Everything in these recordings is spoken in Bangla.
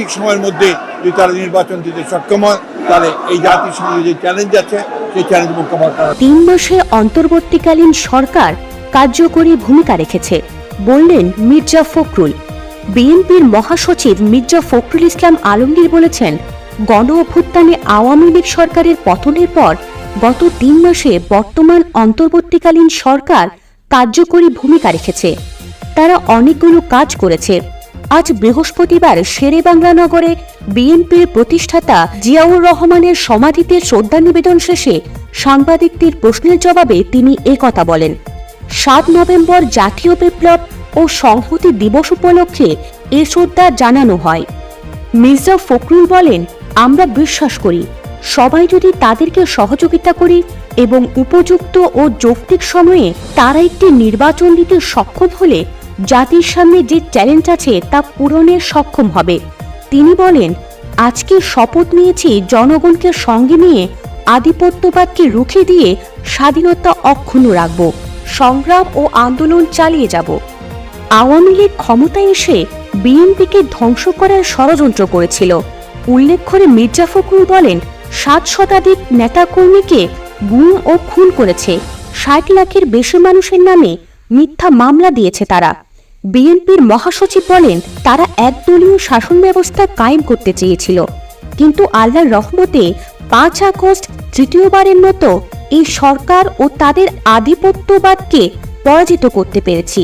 ঠিক সময়ের মধ্যে যদি তারা নির্বাচন দিতে সক্ষম হয়, তাহলে এই জাতির সঙ্গে যে চ্যালেঞ্জ আছে, সেই চ্যালেঞ্জ মোকাবেলা করা তিন মাসে অন্তর্বর্তীকালীন সরকার কার্যকরী ভূমিকা রেখেছে, বললেন মির্জা ফখরুল। বিএনপির মহাসচিব মির্জা ফখরুল ইসলাম আলমগীর বলেছেন, গণ অভ্যুত্থানে আওয়ামী লীগ সরকারের পতনের পর গত তিন মাসে বর্তমান অন্তর্বর্তীকালীন সরকার কার্যকরী ভূমিকা রেখেছে। তারা অনেকগুলো কাজ করেছে। আজ বৃহস্পতিবার শেরে বাংলা নগরে বিএনপির প্রতিষ্ঠাতা জিয়াউর রহমানের সমাধিতে শ্রদ্ধা নিবেদন শেষে সাংবাদিকদের প্রশ্নের জবাবে তিনি কথা বলেন, সাত নভেম্বর জাতীয় বিপ্লব ও সংহতি দিবস উপলক্ষে এ শ্রদ্ধা জানানো হয়। মির্জা ফখরুল বলেন, আমরা বিশ্বাস করি, সবাই যদি তাদেরকে সহযোগিতা করি এবং উপযুক্ত ও যৌক্তিক সময়ে তারা একটি নির্বাচন দিতে সক্ষম হলে জাতির সামনে যে চ্যালেঞ্জ আছে তা পূরণে সক্ষম হবে। তিনি বলেন, আজকে শপথ নিয়েছি জনগণকে সঙ্গে নিয়ে আধিপত্যবাদকে রুখে দিয়ে স্বাধীনতা অক্ষুণ্ণ রাখব, সংগ্রাম ও আন্দোলন চালিয়ে যাব। আওয়ামী লীগ ক্ষমতায় এসে বিএনপিকে ধ্বংস করার ষড়যন্ত্র করেছিল। উল্লেখ করে মির্জা ফখরুল বলেন, সাত শতাধিক নেতাকর্মীকে গুম ও খুন করেছে। ষাট লাখের বেশি মানুষের নামে মিথ্যা মামলা দিয়েছে তারা। বিএনপির মহাসচিব বলেন, তারা একদলীয় শাসন ব্যবস্থা কায়েম করতে চেয়েছিল। কিন্তু আল্লাহর রহমতে পাঁচ আগস্ট তৃতীয়বারের মতো এই সরকার ও তাদের আধিপত্যবাদকে পরাজিত করতে পেরেছি।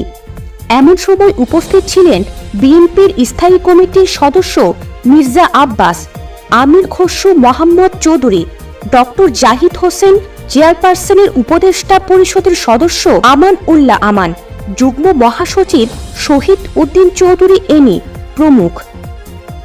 এমন সময় উপস্থিত ছিলেন বিএনপির স্থায়ী কমিটির সদস্য মির্জা আব্বাস, আমির খসরু মোহাম্মদ চৌধুরী, ডক্টর জাহিদ হোসেন চেয়ারপারসনের উপদেষ্টা পরিষদের সদস্য আমান উল্লাহ আমান যুগ্ম মহাসচিব শহীদ উদ্দিন চৌধুরী এনি প্রমুখ।